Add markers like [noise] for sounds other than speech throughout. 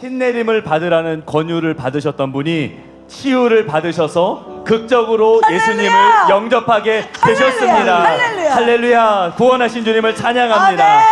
신내림을 받으라는 권유를 받으셨던 분이 치유를 받으셔서 극적으로! 예수님을 영접하게 되셨습니다. 할렐루야! 할렐루야! 구원하신 주님을 찬양합니다.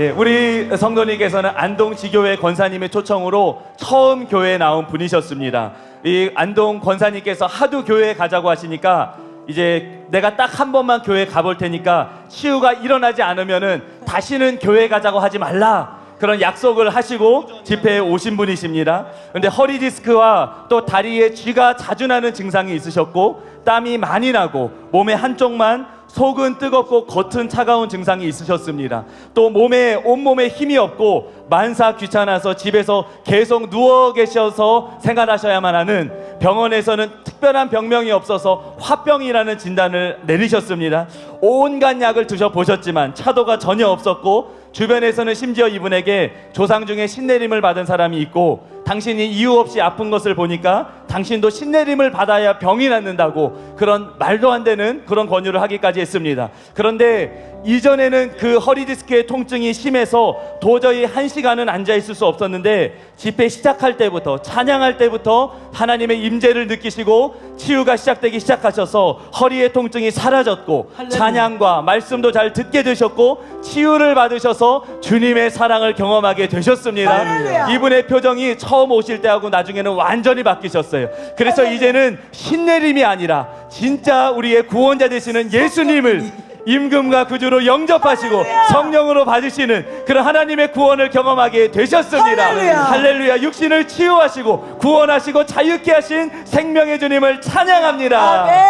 예, 우리 성도님께서는 안동 지교회 권사님의 초청으로 처음 교회에 나온 분이셨습니다. 이 안동 권사님께서 하도 교회에 가자고 하시니까 이제 내가 딱 한 번만 교회 가볼 테니까 치유가 일어나지 않으면은 다시는 교회 가자고 하지 말라. 그런 약속을 하시고 집회에 오신 분이십니다. 근데 허리 디스크와 또 다리에 쥐가 자주 나는 증상이 있으셨고 땀이 많이 나고 몸의 한쪽만 속은 뜨겁고 겉은 차가운 증상이 있으셨습니다. 또 몸에 온몸에 힘이 없고 만사 귀찮아서 집에서 계속 누워 계셔서 생활하셔야만 하는 병원에서는 특별한 병명이 없어서 화병이라는 진단을 내리셨습니다. 온갖 약을 드셔 보셨지만 차도가 전혀 없었고 주변에서는 심지어 이분에게 조상 중에 신내림을 받은 사람이 있고 당신이 이유 없이 아픈 것을 보니까 당신도 신내림을 받아야 병이 낫는다고 그런 말도 안 되는 그런 권유를 하기까지 했습니다. 그런데 이전에는 그 허리 디스크의 통증이 심해서 도저히 한 시간은 앉아 있을 수 없었는데 집회 시작할 때부터 찬양할 때부터 하나님의 임재를 느끼시고 치유가 시작되기 시작하셔서 허리의 통증이 사라졌고 할렐루야. 찬양과 말씀도 잘 듣게 되셨고 치유를 받으셔서 주님의 사랑을 경험하게 되셨습니다. 할렐루야. 이분의 표정이 처음 오실 때하고 나중에는 완전히 바뀌셨어요. 그래서 이제는 신내림이 아니라 진짜 우리의 구원자 되시는 예수님을 [laughs] 임금과 구주로 영접하시고. 성령으로 받으시는 그런 하나님의 구원을 경험하게 되셨습니다. 할렐루야. 할렐루야. 육신을 치유하시고 구원하시고 자유케 하신 생명의 주님을 찬양합니다. 아멘.